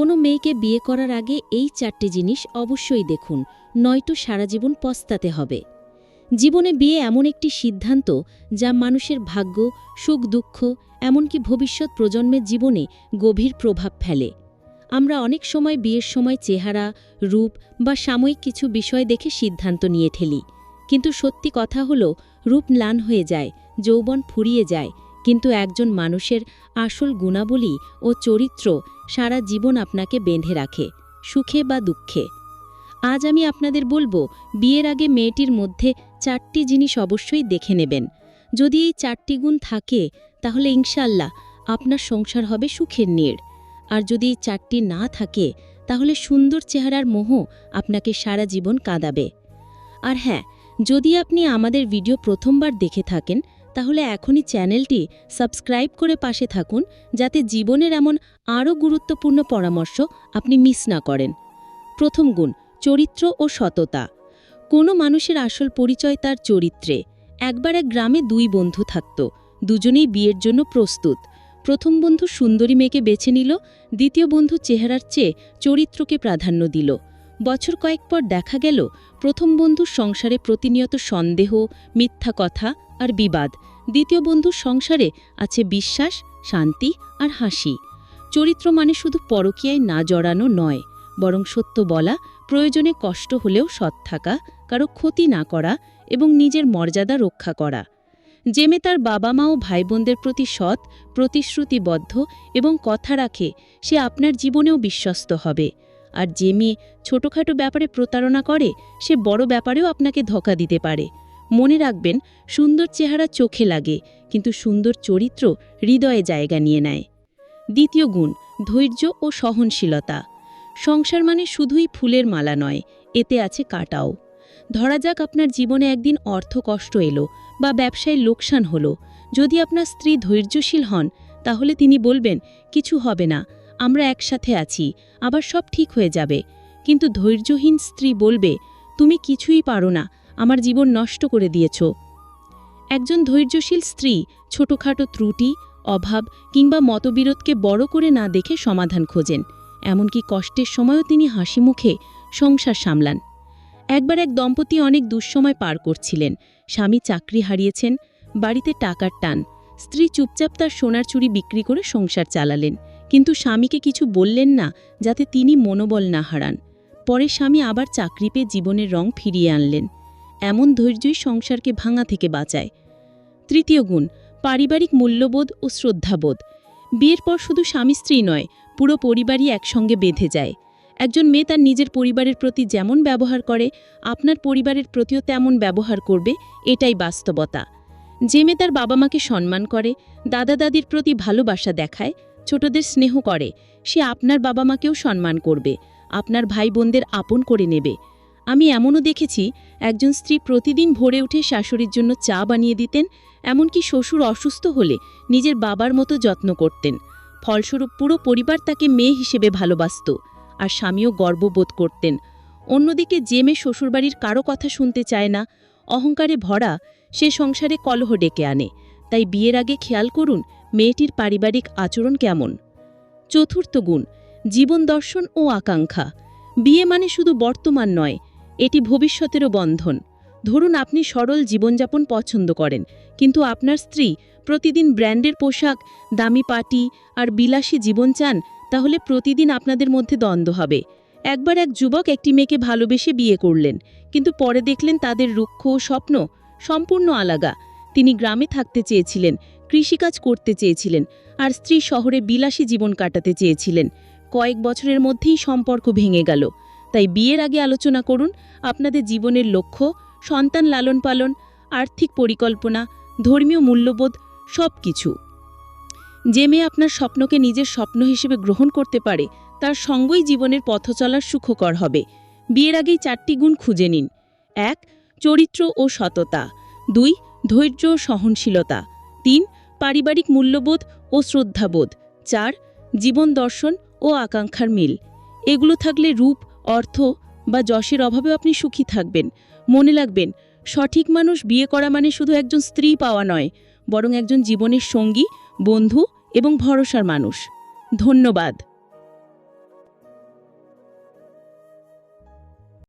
কোনো মেয়েকে বিয়ে করার আগে এই চারটি জিনিস অবশ্যই দেখুন, নয়তো সারা জীবন পস্তাতে হবে। জীবনে বিয়ে এমন একটি সিদ্ধান্ত যা মানুষের ভাগ্য, সুখ, দুঃখ, এমনকি ভবিষ্যৎ প্রজন্মের জীবনে গভীর প্রভাব ফেলে। আমরা অনেক সময় বিয়ের সময় চেহারা, রূপ বা সাময়িক কিছু বিষয় দেখে সিদ্ধান্ত নিয়ে ঠেলি। কিন্তু সত্যি কথা হলো, রূপ ম্লান হয়ে যায়, যৌবন ফুরিয়ে যায় কিন্তু একজন মানুষের আসল গুণাবলী ও চরিত্র সারা জীবন আপনাকে বেঁধে রাখে, সুখে বা দুঃখে। আজ আমি আপনাদের বলব, বিয়ের আগে মেয়েটির মধ্যে চারটি জিনিস অবশ্যই দেখে নেবেন। যদি এই চারটি গুণ থাকে, তাহলে ইনশাল্লাহ আপনার সংসার হবে সুখের নীড়। আর যদি এই চারটি না থাকে, তাহলে সুন্দর চেহারার মোহ আপনাকে সারা জীবন কাঁদাবে। আর হ্যাঁ যদি আপনি আমাদের ভিডিও প্রথমবার দেখে থাকেন তাহলে এখনই চ্যানেলটি সাবস্ক্রাইব করে পাশে থাকুন, যাতে জীবনের এমন আরও গুরুত্বপূর্ণ পরামর্শ আপনি মিস না করেন। প্রথম গুণ, চরিত্র ও সততা। কোনো মানুষের আসল পরিচয় তার চরিত্রে। একবার এক গ্রামে দুই বন্ধু থাকত, দুজনেই বিয়ের জন্য প্রস্তুত। প্রথম বন্ধু সুন্দরী মেয়েকে বেছে নিল, দ্বিতীয় বন্ধু চেহারার চেয়ে চরিত্রকে প্রাধান্য দিল। বছর কয়েক পর দেখা গেল, প্রথম বন্ধুর সংসারে প্রতিনিয়ত সন্দেহ, মিথ্যা কথা আর বিবাদ। দ্বিতীয় বন্ধুর সংসারে আছে বিশ্বাস, শান্তি আর হাসি। চরিত্র মানে শুধু পরকীয়ায় না জড়ানো নয়, বরং সত্য বলা, প্রয়োজনে কষ্ট হলেও সৎ থাকা, কারও ক্ষতি না করা এবং নিজের মর্যাদা রক্ষা করা। জেমে তার বাবা মা ও ভাই বোনদের প্রতি সৎ, প্রতিশ্রুতিবদ্ধ এবং কথা রাখে, সে আপনার জীবনেও বিশ্বস্ত হবে। আর যে মেয়ে ছোটখাটো ব্যাপারে প্রতারণা করে, সে বড় ব্যাপারেও আপনাকে ধোকা দিতে পারে। মনে রাখবেন, সুন্দর চেহারা চোখে লাগে, কিন্তু সুন্দর চরিত্র হৃদয়ে জায়গা নিয়ে নেয়। দ্বিতীয় গুণ, ধৈর্য ও সহনশীলতা। সংসার মানে শুধুই ফুলের মালা নয়, এতে আছে কাটাও। ধরা যাক আপনার জীবনে একদিন অর্থ কষ্ট এলো বা ব্যবসায় লোকসান হলো। যদি আপনার স্ত্রী ধৈর্যশীল হন, তাহলে তিনি বলবেন, কিছু হবে না, আমরা একসাথে আছি, আবার সব ঠিক হয়ে যাবে। কিন্তু ধৈর্যহীন স্ত্রী বলবে, তুমি কিছুই পারো না আমার জীবন নষ্ট করে দিয়েছ। একজন ধৈর্যশীল স্ত্রী ছোটখাটো ত্রুটি, অভাব কিংবা মতবিরোধকে বড় করে না দেখে সমাধান খোঁজেন, এমনকি কষ্টের সময়ও তিনি হাসি মুখে সংসার সামলান। একবার এক দম্পতি অনেক দুঃসময় পার করছিলেন, স্বামী চাকরি হারিয়েছেন, বাড়িতে টাকার টান, স্ত্রী চুপচাপ তার সোনার চুরি বিক্রি করে সংসার চালালেন, কিন্তু স্বামীকে কিছু বললেন না যাতে তিনি মনোবল না হারান। পরে স্বামী আবার চাকরি পেয়ে জীবনের রং ফিরিয়ে আনলেন। এমন ধৈর্যই সংসারকে ভাঙা থেকে বাঁচায়। তৃতীয় গুণ, পারিবারিক মূল্যবোধ ও শ্রদ্ধাবোধ। বিয়ের পর শুধু স্বামী স্ত্রী নয়, পুরো পরিবারই একসঙ্গে বেঁধে যায়। একজন মেয়ে তার নিজের পরিবারের প্রতি যেমন ব্যবহার করে, আপনার পরিবারের প্রতিও তেমন ব্যবহার করবে, এটাই বাস্তবতা। যে মেয়ে তার বাবা মাকে সম্মান করে দাদা দাদির প্রতি ভালোবাসা দেখায়, ছোটদের স্নেহ করে, সে আপনার বাবা মাকেও সম্মান করবে, আপনার ভাই বোনদের আপন করে নেবে। আমি এমনও দেখেছি, একজন স্ত্রী প্রতিদিন ভোরে উঠে শাশুড়ির জন্য চা বানিয়ে দিতেন, এমনকি শ্বশুর অসুস্থ হলে নিজের বাবার মতো যত্ন করতেন। ফলস্বরূপ পুরো পরিবার তাকে মেয়ে হিসেবে ভালোবাসত আর স্বামীও গর্ববোধ করতেন। অন্যদিকে যে মেয়ে শ্বশুরবাড়ির কারও কথা শুনতে চায় না, অহংকারে ভরা, সে সংসারে কলহ ডেকে আনে। তাই বিয়ের আগে খেয়াল করুন মেয়েটির পারিবারিক আচরণ কেমন। চতুর্থ গুণ, জীবন দর্শন ও আকাঙ্ক্ষা। বিয়ে মানে শুধু বর্তমান নয় এটি ভবিষ্যতেরও বন্ধন। ধরুন আপনি সরল জীবনযাপন পছন্দ করেন, কিন্তু আপনার স্ত্রী প্রতিদিন ব্র্যান্ডের পোশাক, দামি পার্টি আর বিলাসী জীবন চান, তাহলে প্রতিদিন আপনাদের মধ্যে দ্বন্দ্ব হবে। একবার এক যুবক একটি মেয়েকে ভালোবেসে বিয়ে করলেন, কিন্তু পরে দেখলেন তাদের রুক্ষ ও স্বপ্ন সম্পূর্ণ আলাগা। তিনি গ্রামে থাকতে চেয়েছিলেন, কৃষিকাজ করতে চেয়েছিলেন, আর স্ত্রী শহরে বিলাসী জীবন কাটাতে চেয়েছিলেন। কয়েক বছরের মধ্যেই সম্পর্ক ভেঙে গেল। তাই বিয়ের আগে আলোচনা করুন আপনাদের জীবনের লক্ষ্য, সন্তান লালন পালন, আর্থিক পরিকল্পনা, ধর্মীয় মূল্যবোধ সব কিছু যে মেয়ে আপনার স্বপ্নকে নিজের স্বপ্ন হিসেবে গ্রহণ করতে পারে, তার সঙ্গই জীবনের পথ চলার সুখকর হবে। বিয়ের আগেই চারটি গুণ খুঁজে নিন। এক, চরিত্র ও সততা। দুই, ধৈর্য ও সহনশীলতা। তিন, পারিবারিক মূল্যবোধ ও শ্রদ্ধাবোধ। চার, জীবন দর্শন ও আকাঙ্ক্ষার মিল। এগুলো থাকলে রূপ অর্থ বা যশের অভাবেও আপনি সুখী থাকবেন। মনে লাগবেন সঠিক মানুষ বিয়ে করা মানে শুধু একজন স্ত্রী পাওয়া নয়, বরং একজন জীবনের সঙ্গী, বন্ধু এবং ভরসার মানুষ। ধন্যবাদ।